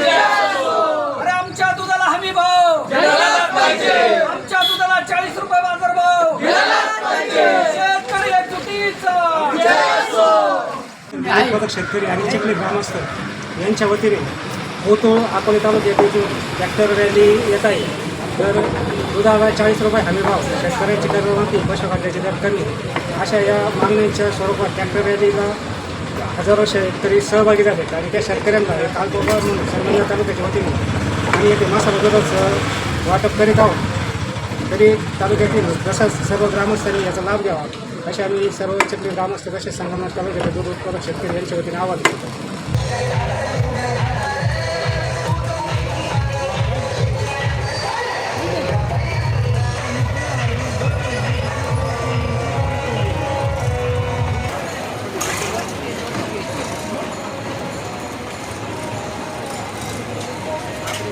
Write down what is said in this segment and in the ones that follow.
अरे आमच्या दुधाला हमी भाव. आमच्या दुधाला चाळीस रुपये बाजार भाव. शेतकरी उत्पादक शेतकरी आणि चिखली ग्रामस्थ यांच्या वतीने होतो. अकोले तालुक्यात येथून ट्रॅक्टर रॅली येत आहे तर दुधाला चाळीस रुपये हमी भाव शेतकऱ्यांची कर्जमाफी पशुखाद्याची दर कमी अशा या मागण्यांच्या स्वरूपात ट्रॅक्टर रॅलीला हजारो शेतकरी सहभागी झालेत आणि त्या शेतकऱ्यांना एक कालबोबा म्हणून संगमनेर तालुक्याच्या वतीने आम्ही येथे मसाला दुधाचं वाटप करीत आहोत. तरी तालुक्यातील तसंच सर्व ग्रामस्थांनी याचा लाभ घ्यावा असे आम्ही सर्व ग्रामस्थ तसेच संगमनेर तालुक्याच्या दूध उत्पादक शेतकरी यांच्या वतीने आवाहन करतो.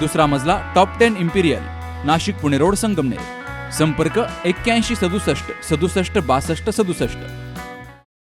दुसरा मजला top ten imperial Nashik Pune road Sangamner. संपर्क एक्क्याऐंशी सदुसष्ट सदुसष्ट बासष्ट सदुसष्ट.